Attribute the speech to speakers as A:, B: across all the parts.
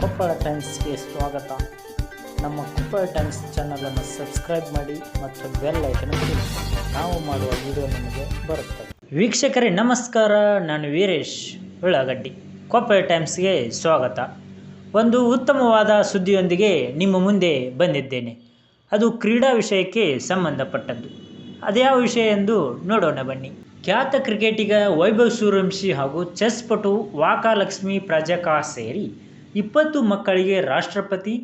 A: ಕೊಪ್ಪಳ ಟೈಮ್ಸ್ಗೆ ಸ್ವಾಗತ. ನಮ್ಮ ಕೊಪ್ಪಳ ಟೈಮ್ಸ್ ಚಾನಲನ್ನು ಸಬ್ಸ್ಕ್ರೈಬ್ ಮಾಡಿ ಮತ್ತು ಬೆಲ್ ಐಕನ್ ಕ್ಲಿಕ್ ನಾವು ಮಾಡುವ ವಿಡಿಯೋ ನಿಮಗೆ ಬರುತ್ತೆ ವೀಕ್ಷಕರೇ, ನಮಸ್ಕಾರ. ನಾನು ವೀರೇಶ್ ಉಳ್ಳಾಗಡ್ಡಿ. ಕೊಪ್ಪಳ ಟೈಮ್ಸ್ಗೆ ಸ್ವಾಗತ. ಒಂದು ಉತ್ತಮವಾದ ಸುದ್ದಿಯೊಂದಿಗೆ ನಿಮ್ಮ ಮುಂದೆ ಬಂದಿದ್ದೇನೆ. ಅದು ಕ್ರೀಡಾ ವಿಷಯಕ್ಕೆ ಸಂಬಂಧಪಟ್ಟದ್ದು. ಅದ್ಯಾವ ವಿಷಯ ಎಂದು ನೋಡೋಣ ಬನ್ನಿ. ಖ್ಯಾತ ಕ್ರಿಕೆಟಿಗ ವೈಭವ್ ಸೂರ್ಯವಂಶಿ ಹಾಗೂ ಚೆಸ್ ಪಟು ವಾಕಾಲಕ್ಷ್ಮಿ ಪ್ರಜಕಾ ಸೇರಿ ಇಪ್ಪತ್ತು ಮಕ್ಕಳಿಗೆ ರಾಷ್ಟ್ರಪತಿ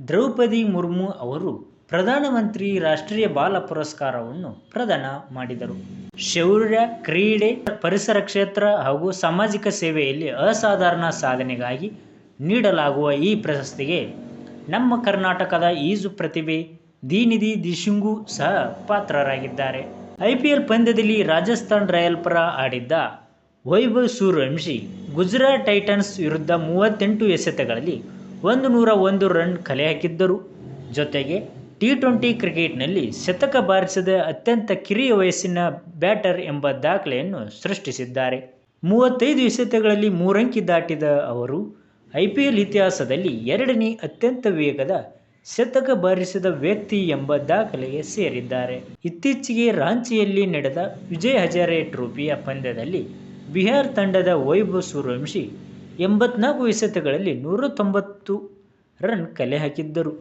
A: ದ್ರೌಪದಿ ಮುರ್ಮು ಅವರು ಪ್ರಧಾನಮಂತ್ರಿ ರಾಷ್ಟ್ರೀಯ ಬಾಲ ಪುರಸ್ಕಾರವನ್ನು ಪ್ರದಾನ ಮಾಡಿದರು. ಶೌರ್ಯ, ಕ್ರೀಡೆ, ಪರಿಸರ ಕ್ಷೇತ್ರ ಹಾಗೂ ಸಾಮಾಜಿಕ ಸೇವೆಯಲ್ಲಿ ಅಸಾಧಾರಣ ಸಾಧನೆಗಾಗಿ ನೀಡಲಾಗುವ ಈ ಪ್ರಶಸ್ತಿಗೆ ನಮ್ಮ ಕರ್ನಾಟಕದ ಈಜು ಪ್ರತಿಭೆ ದೀನಿಧಿ ದಿಶುಂಗು ಸಹ ಪಾತ್ರರಾಗಿದ್ದಾರೆ. ಐ ಪಿ ಎಲ್ ಪಂದ್ಯದಲ್ಲಿ ರಾಜಸ್ಥಾನ್ ರಾಯಲ್ ಪರ ಆಡಿದ್ದ ವೈಭವ್ ಸೂರ್ಯವಂಶಿ ಗುಜರಾತ್ ಟೈಟನ್ಸ್ ವಿರುದ್ಧ ಮೂವತ್ತೆಂಟು ಎಸೆತಗಳಲ್ಲಿ ಒಂದು ನೂರ ಒಂದು ರನ್ ಕಲೆ ಹಾಕಿದ್ದರು. ಜೊತೆಗೆ ಟಿ ಟ್ವೆಂಟಿ ಕ್ರಿಕೆಟ್ನಲ್ಲಿ ಶತಕ ಬಾರಿಸಿದ ಅತ್ಯಂತ ಕಿರಿಯ ವಯಸ್ಸಿನ ಬ್ಯಾಟರ್ ಎಂಬ ದಾಖಲೆಯನ್ನು ಸೃಷ್ಟಿಸಿದ್ದಾರೆ. ಮೂವತ್ತೈದು ಎಸೆತಗಳಲ್ಲಿ ಮೂರಂಕಿ ದಾಟಿದ ಅವರು ಐ ಪಿ ಎಲ್ ಇತಿಹಾಸದಲ್ಲಿ ಎರಡನೇ ಅತ್ಯಂತ ವೇಗದ ಶತಕ ಬಾರಿಸಿದ ವ್ಯಕ್ತಿ ಎಂಬ ದಾಖಲೆಗೆ ಸೇರಿದ್ದಾರೆ. ಇತ್ತೀಚೆಗೆ ರಾಂಚಿಯಲ್ಲಿ ನಡೆದ ವಿಜಯ್ ಹಜಾರೆ ಟ್ರೋಫಿಯ ಪಂದ್ಯದಲ್ಲಿ ಬಿಹಾರ್ ತಂಡದ ವೈಭವ್ ಸೂರ್ಯವಂಶಿ ಎಂಬತ್ನಾಲ್ಕು ಎಸೆತಗಳಲ್ಲಿ ನೂರ ತೊಂಬತ್ತು ರನ್ ಕಲೆ ಹಾಕಿದ್ದರು.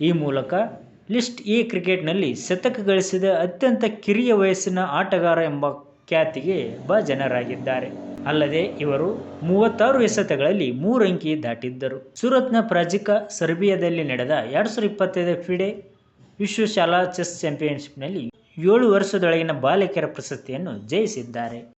A: ಈ ಮೂಲಕ ಲಿಸ್ಟ್ ಎ ಕ್ರಿಕೆಟ್ನಲ್ಲಿ ಶತಕ ಗಳಿಸಿದ ಅತ್ಯಂತ ಕಿರಿಯ ವಯಸ್ಸಿನ ಆಟಗಾರ ಎಂಬ ಖ್ಯಾತಿಗೆ ಭಾಜನರಾಗಿದ್ದಾರೆ. ಅಲ್ಲದೆ ಇವರು ಮೂವತ್ತಾರು ಎಸೆತಗಳಲ್ಲಿ ಅಂಕಿ ದಾಟಿದ್ದರು. ಸೂರತ್ನ ಪ್ರಾಜಿಕಾ ಸರ್ಬಿಯಾದಲ್ಲಿ ನಡೆದ ಎರಡು ಸಾವಿರದ ಇಪ್ಪತ್ತೈದು ಫಿಡೆ ವಿಶ್ವ ಶಾಲಾ ಚೆಸ್ ಚಾಂಪಿಯನ್ಶಿಪ್ನಲ್ಲಿ ಏಳು ವರ್ಷದೊಳಗಿನ ಬಾಲಕಿಯರ ಪ್ರಶಸ್ತಿಯನ್ನು ಜಯಿಸಿದ್ದಾರೆ.